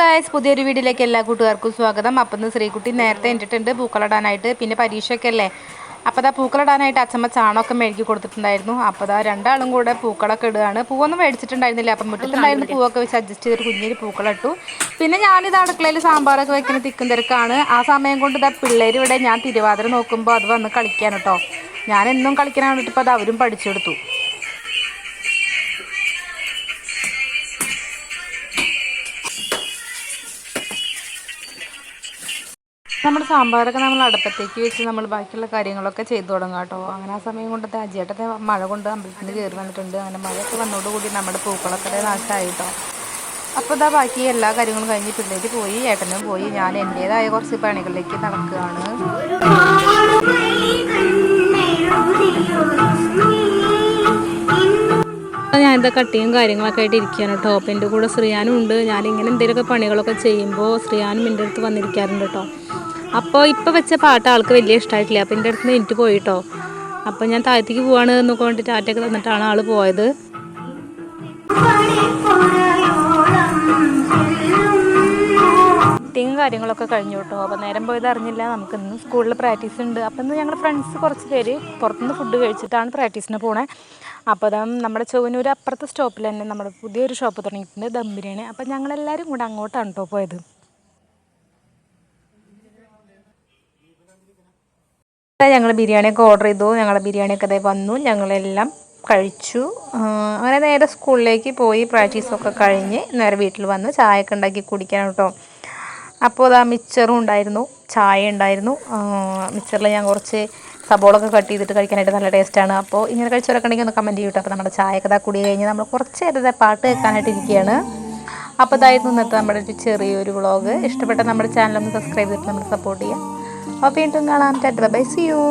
Guys പുതിയൊരു വീഡിയോയിലേക്ക് എല്ലാ കൂട്ടുകാർക്കും സ്വാഗതം. അപ്പം ഇന്ന് ശ്രീകുട്ടി നേരത്തെ എന്റിട്ടുണ്ട് പൂക്കളിടാനായിട്ട് പിന്നെ പരീക്ഷയൊക്കെ അല്ലേ? അപ്പോൾ അതാ പൂക്കളിടാനായിട്ട് അച്ഛമ്മ ചാണമൊക്കെ മെഴുകി കൊടുത്തിട്ടുണ്ടായിരുന്നു. അപ്പോൾ അതാ രണ്ടാളും കൂടെ പൂക്കളൊക്കെ ഇടുകയാണ്. പൂവൊന്നും മേടിച്ചിട്ടുണ്ടായിരുന്നില്ല. അപ്പം മുറ്റത്തുണ്ടായിരുന്ന പൂവൊക്കെ വെച്ച് അഡ്ജസ്റ്റ് ചെയ്തൊരു കുഞ്ഞിന് പൂക്കളിട്ടു. പിന്നെ ഞാനിത് അടുക്കളയിൽ സാമ്പാറൊക്കെ വെക്കുന്ന തിക്കും തിരക്കാണ്. ആ സമയം കൊണ്ട് ഇതാ പിള്ളേർ ഇവിടെ ഞാൻ തിരുവാതിര നോക്കുമ്പോൾ അത് വന്ന് കളിക്കാൻ കേട്ടോ ഞാൻ എന്നും കളിക്കാനാണ് ഇപ്പോൾ അത് അവരും പഠിച്ചെടുത്തു. നമ്മുടെ സാമ്പാറൊക്കെ നമ്മൾ അടുപ്പത്തേക്ക് വെച്ച് നമ്മൾ ബാക്കിയുള്ള കാര്യങ്ങളൊക്കെ ചെയ്തു തുടങ്ങാം കേട്ടോ. അങ്ങനെ ആ സമയം കൊണ്ട് അജിയേട്ടത്തെ മഴ കൊണ്ട് അമ്പലത്തിന് കയറി വന്നിട്ടുണ്ട്. അങ്ങനെ മഴയൊക്കെ വന്നതോടുകൂടി നമ്മുടെ പൂക്കളൊക്കെ നാശമായി കേട്ടോ അപ്പോൾ ഇതാ ബാക്കി എല്ലാ കാര്യങ്ങളും കഴിഞ്ഞ് പിള്ളേർ പോയി ഏട്ടനും പോയി. ഞാൻ എന്റേതായ കുറച്ച് പണികളിലേക്ക് നടക്കുകയാണ്. ഞാൻ എന്താ കട്ടിയും കാര്യങ്ങളൊക്കെ ആയിട്ട് ഇരിക്കുകയാണ് കേട്ടോ. അപ്പോൾ എന്റെ കൂടെ ശ്രീയാനും ഉണ്ട് ഞാനിങ്ങനെ എന്തെങ്കിലുമൊക്കെ പണികളൊക്കെ ചെയ്യുമ്പോൾ ശ്രീയാനും എന്റെ അടുത്ത് വന്നിരിക്കാറുണ്ട് കേട്ടോ. അപ്പോൾ ഇപ്പോൾ വെച്ച പാട്ട് ആൾക്ക് വലിയ ഇഷ്ടമായിട്ടില്ല അപ്പോൾ എന്റെ അടുത്ത് നിന്ന് എനിക്ക് പോയിട്ടോ അപ്പോൾ ഞാൻ താഴത്തേക്ക് പോവാണ് എന്നൊക്കെ കൊണ്ട് ടാറ്റയൊക്കെ തന്നിട്ടാണ് ആൾ പോയത്. മീറ്റിങ്ങും കാര്യങ്ങളൊക്കെ കഴിഞ്ഞു കേട്ടോ അപ്പോൾ നേരം പോയത് അറിഞ്ഞില്ല. നമുക്ക് ഇന്ന് സ്കൂളിൽ പ്രാക്ടീസ് ഉണ്ട്. അപ്പോൾ ഇന്ന് ഞങ്ങൾ ഫ്രണ്ട്സ് കുറച്ച് പേര് പുറത്തുനിന്ന് ഫുഡ് കഴിച്ചിട്ടാണ് പ്രാക്ടീസിന് പോണേ. അപ്പോൾ ദാ നമ്മുടെ ചൊവ്വനൂർ അപ്പുറത്തെ സ്റ്റോപ്പിൽ തന്നെ നമ്മുടെ പുതിയൊരു ഷോപ്പ് തുടങ്ങിയിട്ടുണ്ട്. ദം ബിരിയാണി. അപ്പോൾ ഞങ്ങളെല്ലാവരും കൂടെ അങ്ങോട്ടാണ് കേട്ടോ പോയത്. ഞങ്ങൾ ബിരിയാണിയൊക്കെ ഓർഡർ ചെയ്തു. ഞങ്ങളുടെ ബിരിയാണിയൊക്കെ അതേ വന്നു. ഞങ്ങളെല്ലാം കഴിച്ചു. അങ്ങനെ നേരെ സ്കൂളിലേക്ക് പോയി പ്രാക്ടീസൊക്കെ കഴിഞ്ഞ് നേരെ വീട്ടിൽ വന്ന്. ചായയൊക്കെ ഉണ്ടാക്കി കുടിക്കാൻ കേട്ടോ അപ്പോൾ അതാ മിച്ചറും ഉണ്ടായിരുന്നു. ചായ ഉണ്ടായിരുന്നു. മിച്ചറിൽ ഞാൻ കുറച്ച് സബോളൊക്കെ കട്ട് ചെയ്തിട്ട് കഴിക്കാനായിട്ട് നല്ല ടേസ്റ്റാണ് അപ്പോൾ ഇങ്ങനെ കഴിച്ചവരൊക്കെ ഉണ്ടെങ്കിൽ ഒന്ന് കമന്റ് ചെയ്യട്ടോ അപ്പോൾ നമ്മുടെ ചായയൊക്കെ ഇതാ കുടി കഴിഞ്ഞ് നമ്മൾ കുറച്ച് നേരത്തെ പാട്ട് കേൾക്കാനായിട്ട് ഇരിക്കുകയാണ്. അപ്പോൾ ഇതായിരുന്നു ഇന്നത്തെ നമ്മുടെ ഒരു ചെറിയൊരു വ്ളോഗ് ഇഷ്ടപ്പെട്ട നമ്മുടെ ചാനൽ ഒന്ന് സബ്സ്ക്രൈബ് ചെയ്തിട്ട് നമ്മൾ സപ്പോർട്ട് ചെയ്യാം. അപ്പോൾ വീണ്ടും കാണാം. Tata by C U